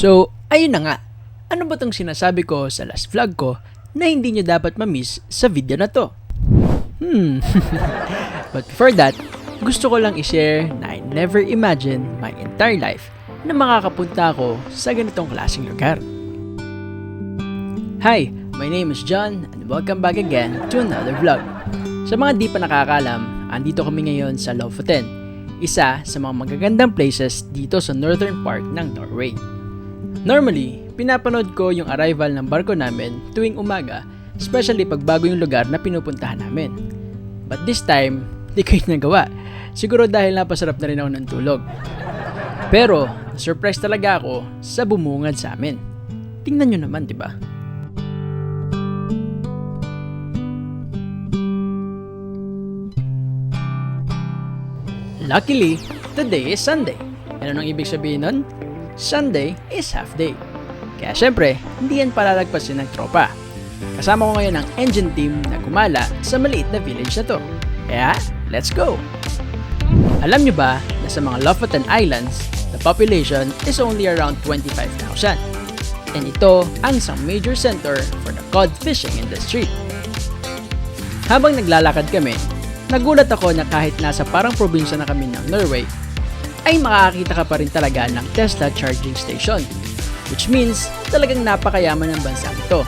So, ayun na nga. Ano ba tong sinasabi ko sa last vlog ko na hindi nyo dapat ma-miss sa video na to? Hmm. But before that, gusto ko lang i-share na I never imagined my entire life na makakapunta ako sa ganitong klaseng lugar. Hi, my name is John and welcome back again to another vlog. Sa mga di pa nakakalam, andito kami ngayon sa Lofoten, isa sa mga magagandang places dito sa northern part ng Norway. Normally, pinapanood ko yung arrival ng barko namin tuwing umaga, especially pag bago yung lugar na pinupuntahan namin. But this time, di ko yun nagawa. Siguro dahil napasarap na rin ako ng tulog. Pero, surprise talaga ako sa bumungad sa amin. Tingnan nyo naman, di ba? Luckily, today is Sunday. Ano nang ibig sabihin nun? Sunday is half day. Kaya syempre, hindi yan palalagpasin ng tropa. Kasama ko ngayon ang engine team na gumala sa maliit na village na to. Kaya, let's go! Alam nyo ba na sa mga Lofoten Islands, the population is only around 25,000. And ito ang isang major center for the cod fishing industry. Habang naglalakad kami, nagulat ako na kahit nasa parang probinsya na kami ng Norway, ay makakakita ka pa rin talaga ng Tesla charging station. Which means, talagang napakayaman ng bansa ito.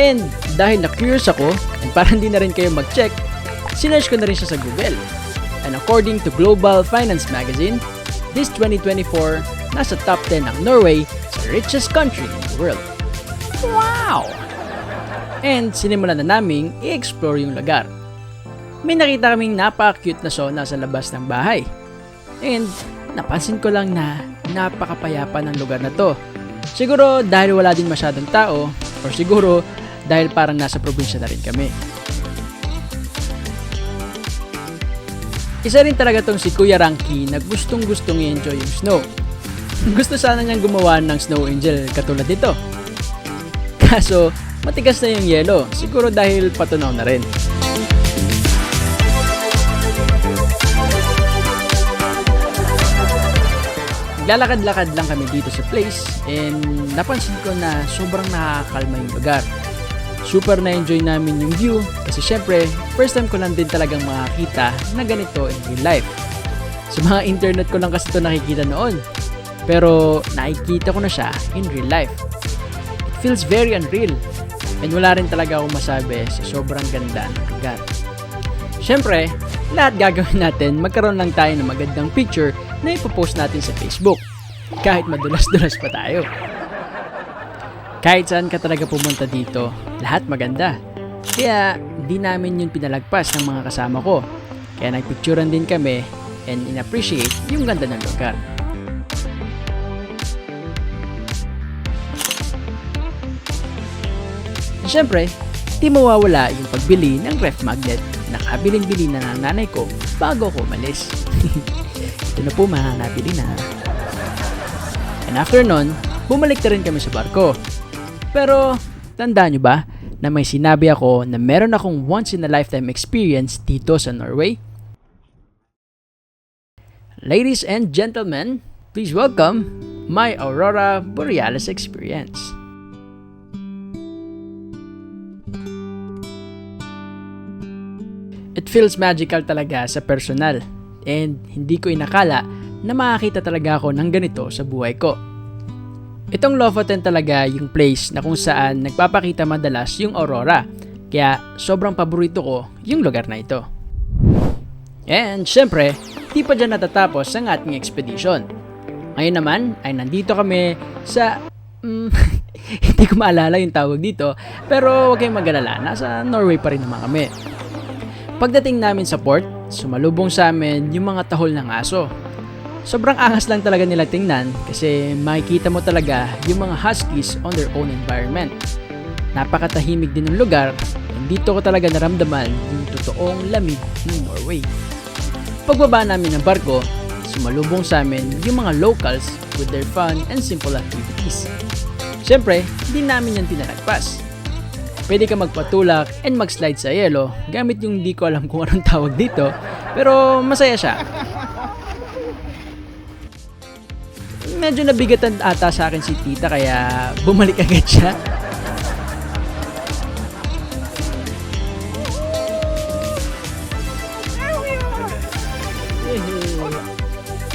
And dahil na-curious ako, and para hindi na rin kayo mag-check, sinerch ko na rin siya sa Google. And according to Global Finance Magazine, this 2024, nasa top 10 ng Norway sa richest country in the world. Wow! And sinimulan na naming i-explore yung lugar. May nakita kaming napaka-cute na sauna sa labas ng bahay. And napansin ko lang na napakapayapa ng lugar na to. Siguro dahil wala din masyadong tao or siguro dahil parang nasa probinsya na rin kami. Isa rin talaga tong si Kuya Ranky na gustong gustong i-enjoy yung snow. Gusto sana niyang gumawa ng snow angel katulad nito. Kaso, matigas na yung yelo, siguro dahil patunaw na rin. Naglalakad-lakad lang kami dito sa place and napansin ko na sobrang nakakalma yung lugar. Super na-enjoy namin yung view kasi syempre, first time ko lang din talagang makakita na ganito in real life. Sa mga internet ko lang kasi ito nakikita noon. Pero nakikita ko na siya in real life. It feels very unreal. And wala rin talaga akong masabi sa sobrang ganda ng lugar. Syempre, lahat gagawin natin magkaroon lang tayo ng magandang picture na ipopost natin sa Facebook. Kahit madulas-dulas pa tayo. Kahit saan ka talaga pumunta dito, lahat maganda. Kaya di namin yun pinalagpas ng mga kasama ko. Kaya nagpicturan din kami and in-appreciate yung ganda ng lugar. Siyempre, di mawawala yung pagbili ng ref magnet na kabiling-bili na ng nanay ko bago ko umalis. Ito na po mga nabili na. And after nun, bumalik na rin kami sa barko. Pero, tandaan nyo ba na may sinabi ako na meron akong once in a lifetime experience dito sa Norway? Ladies and gentlemen, please welcome my Aurora Borealis experience. It feels magical talaga sa personal and hindi ko inakala na makakita talaga ako ng ganito sa buhay ko. Itong Lofoten talaga yung place na kung saan nagpapakita madalas yung aurora. Kaya sobrang paborito ko yung lugar na ito. And syempre, di pa dyan natatapos ang ating expedition. Ngayon naman ay nandito kami sa... Mm, hindi ko maalala yung tawag dito, pero huwag kayong mag-alala, nasa Norway pa rin naman kami. Pagdating namin sa port, sumalubong sa amin yung mga tahol ng aso. Sobrang angas lang talaga nila tingnan kasi makikita mo talaga yung mga huskies on their own environment. Napakatahimik din ng lugar and dito ko talaga naramdaman yung totoong lamig ng Norway. Pagbaba namin ng barko, sumalubong sa amin yung mga locals with their fun and simple activities. Siyempre, hindi namin yan pinalagpas. Pwede ka magpatulak and mag-slide sa yelo gamit yung di ko alam kung anong tawag dito, pero masaya siya. medyo nabigatan ata sa akin si tita kaya bumalik agad siya.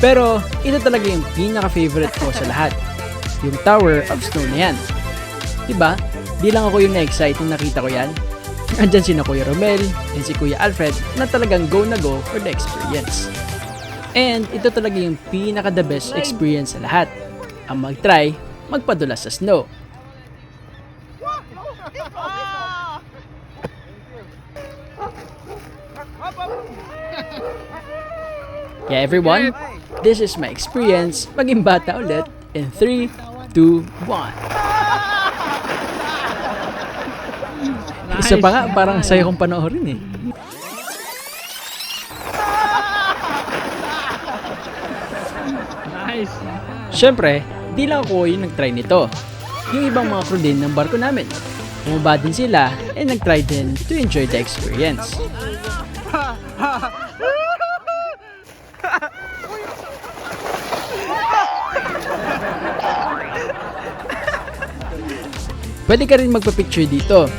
Pero ito talaga yung pinaka-favorite ko sa lahat. Yung Tower of Snow na yan. Diba? Di lang ako yung na-excite nung nakita ko yan. Andyan si na Kuya Romel and si Kuya Alfred na talagang go na go for the experience. And ito talaga yung pinaka the best experience sa lahat. Ang mag-try, magpadulas sa snow. Yeah, everyone, this is my experience maging bata ulit in 3, 2, 1. Isa pa nga, parang sayo kong panoorin eh. Nice. Siyempre, di lang ako yung nag-try nito. Yung ibang mga crew din ng barko namin. Bumaba din sila and nag-try din to enjoy the experience. Pwede ka rin magpa-picture dito.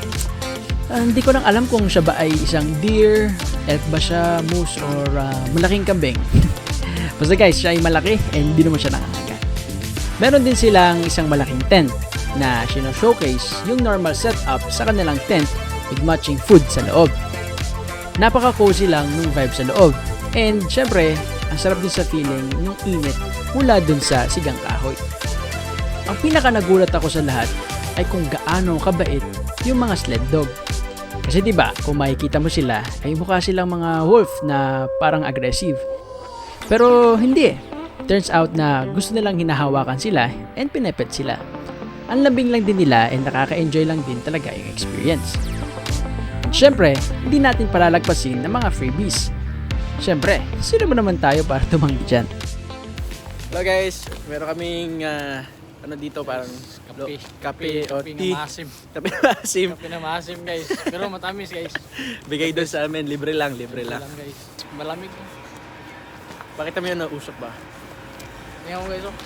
Ah, hindi ko lang alam kung siya ba ay isang deer, elk ba siya, moose, or ah, malaking kambing. Basta guys, siya ay malaki and hindi naman siya nakakagat. Meron din silang isang malaking tent na sino-showcase yung normal setup sa kanilang tent with matching food sa loob. Napaka-cozy lang nung vibe sa loob. And syempre, ang sarap din sa feeling ng init mula dun sa sigang kahoy. Ang pinaka nagulat ako sa lahat ay kung gaano kabait yung mga sled dog. Kasi 'di ba, kung makikita mo sila, ay mukha silang mga wolf na parang aggressive. Pero hindi eh. Turns out na gusto nilang hinahawakan sila and pinepet sila. Ang labing lang din nila and nakaka-enjoy lang din talaga yung experience. Siyempre, hindi natin palalagpasin ng mga freebies. Siyempre, sino ba naman tayo para tumanggi dyan? Hello guys, meron kaming ah, ano dito parang Kape. kape o Kape tea. na maasim. Kape na maasim. Kape na maasim guys. Pero matamis guys. Bigay doon sa amin, libre lang, libre lang. Lang guys. Malamig. Pakita mo yun na usok ba? Tingnan mo guys oh.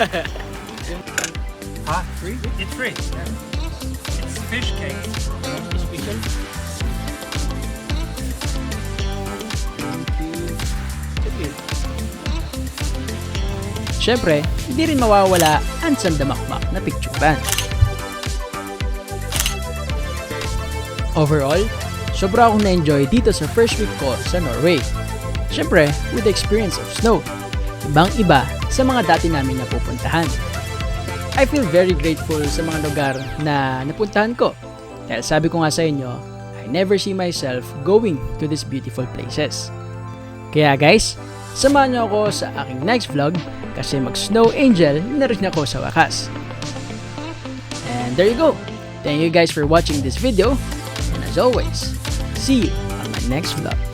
Huh? Free? It's free. It's fish cake. Special. Siyempre, hindi rin mawawala ang sandamakmak na picturean. Overall, sobra akong na-enjoy dito sa first week ko sa Norway. Siyempre, with the experience of snow. Ibang iba sa mga dati namin napupuntahan. I feel very grateful sa mga lugar na napuntahan ko. Dahil sabi ko nga sa inyo, I never see myself going to these beautiful places. Kaya guys, samahan niyo ako sa aking next vlog kasi mag-snow angel na rin ako sa wakas. And there you go. Thank you guys for watching this video. And as always, see you on my next vlog.